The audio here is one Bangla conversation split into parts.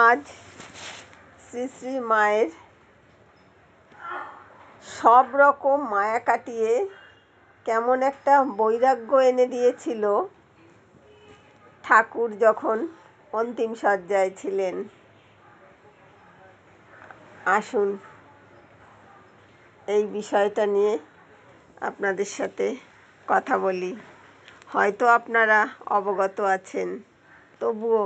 আজ শ্রী শ্রী মায়ের সব রকম মায়া কাটিয়ে কেমন একটা বৈরাগ্য এনে দিয়েছিল ঠাকুর যখন অন্তিম শয্যায় ছিলেন। আসুন এই বিষয়টা নিয়ে আপনাদের সাথে কথা বলি। হয়তো আপনারা অবগত আছেন, তবুও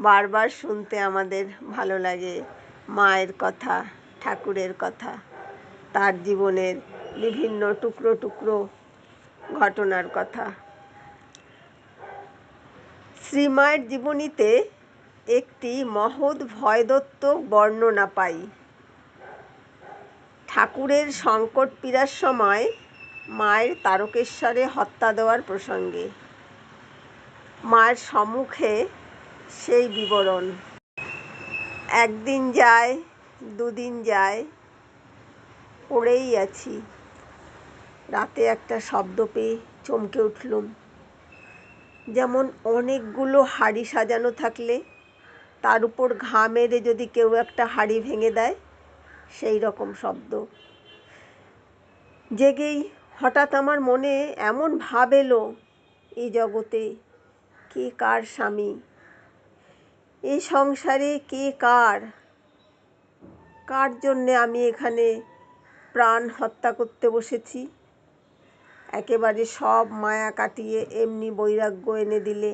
বারবার শুনতে আমাদের ভালো লাগে মায়ের কথা, ঠাকুরের কথা, তার জীবনের বিভিন্ন টুকরো টুকরো ঘটনার কথা। শ্রীমায়ের জীবনীতে একটি মহৎ ভয়দত্তক বর্ণনা পাই। ঠাকুরের সংকট পীড়ার সময় মায়ের তারকেশ্বরে হত্যা দেওয়ার প্রসঙ্গে। মায়ের সম্মুখে সেই বিবরণ। একদিন যায়, দুদিন যায়, পড়েই আছি। রাতে একটা শব্দ পেয়ে চমকে উঠলুম। যেমন অনেকগুলো হাড়ি সাজানো থাকলে, তার উপর ঘা মেরে যদি কেউ একটা হাড়ি ভেঙে দেয়, সেই রকম শব্দ। জেগেই হঠাৎ আমার মনে এমন ভাব এলো, এই জগতে কে কার স্বামী? এই সংসারে কে কার? কার জন্যে আমি এখানে প্রাণ হত্যা করতে বসেছি? একেবারে সব মায়া কাটিয়ে এমনি বৈরাগ্য এনে দিলে।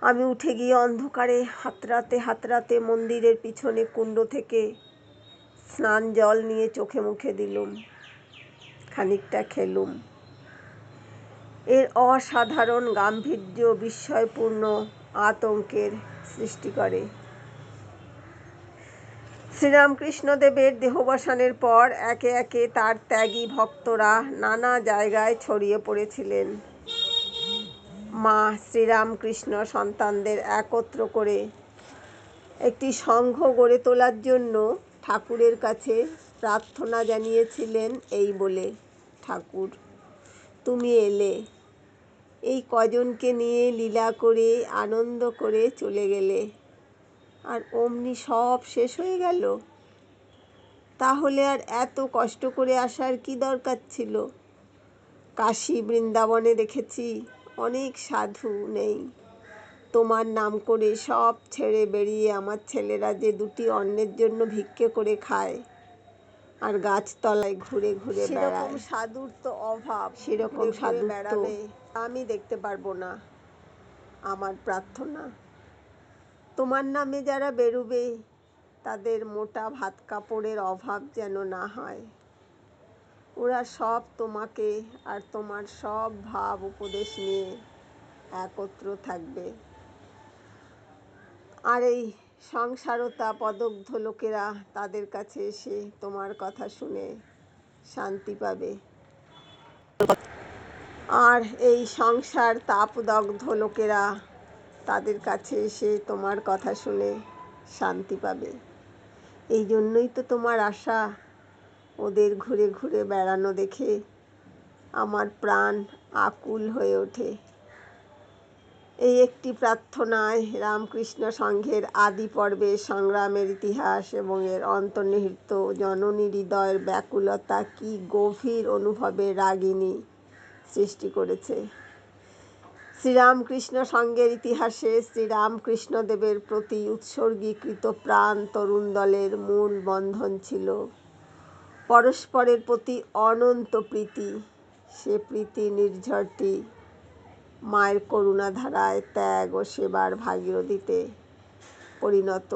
আমি উঠে গিয়ে অন্ধকারে হাতড়াতে হাতড়াতে মন্দিরের পিছনে কুণ্ড থেকে স্নান জল নিয়ে চোখে মুখে দিলুম, খানিকটা খেলুম। এর অসাধারণ গাম্ভীর্য বিস্ময়পূর্ণ আতঙ্কের সৃষ্টি করে। শ্রীরামকৃষ্ণদেবের দেহবসানের পর একে একে তার ত্যাগী ভক্তরা নানা জায়গায় ছড়িয়ে পড়েছিলেন। মা শ্রীরামকৃষ্ণ সন্তানদের একত্র করে একটি সংঘ গড়ে তোলার জন্য ঠাকুরের কাছে প্রার্থনা জানিয়েছিলেন এই বলে, ঠাকুর, তুমি এলে। এই কজনকে নিয়ে লীলা করে, আনন্দ করে চলে গেলে। আর অমনি সব শেষ হয়ে গেল। তাহলে আর এত কষ্ট করে আসার কি দরকার ছিল? কাশী বৃন্দাবনে দেখেছি অনেক সাধু নেই। তোমার নাম করে সব ছেড়ে বেরিয়ে আমার ছেলেরা যে দুটি অন্যের জন্য ভিক্ষে করে খায়। আর গাছতলায় ঘুরে ঘুরে বেড়ায়। সাধুর তো অভাব। সেরকম সাধু বেড়াবে। আমি দেখতে পারব না। আমার প্রার্থনা। তোমার নামে যারা বেরুবে তাদের মোটা ভাত কাপড়ের অভাব যেন না হয়। ওরা সব তোমাকে আর তোমার সব ভাব উপদেশ নিয়ে একত্র থাকবে। আর এই সংসারতা পদগ্ধ লোকেরা তাদের কাছে এসে তোমার কথা শুনে শান্তি পাবে। আর এই সংসার তাপদগ্ধ লোকেরা তাদের কাছে এসে তোমার কথা শুনে শান্তি পাবে। এই জন্যই তো তোমার আশা, ওদের ঘুরে ঘুরে বেড়ানো দেখে আমার প্রাণ আকুল হয়ে ওঠে। এই একটি প্রার্থনায় রামকৃষ্ণ সংঘের আদি পর্বে সংগ্রামের ইতিহাস এবং এর অন্তর্নিহিত জননী হৃদয়ের ব্যাকুলতা কি গভীর অনুভবে রাগিনী সৃষ্টি করেছে। শ্রীরামকৃষ্ণ সংঘের ইতিহাসে শ্রীরামকৃষ্ণদেবের প্রতি উৎসর্গীকৃত প্রাণ তরুণ দলের মূল বন্ধন ছিল। পরস্পরের প্রতি অনন্ত প্রীতি, সে প্রীতি নির্ঝরটি মায়ের করুণাধারায় ত্যাগ ও সেবার ভাগীরথীতে পরিণত।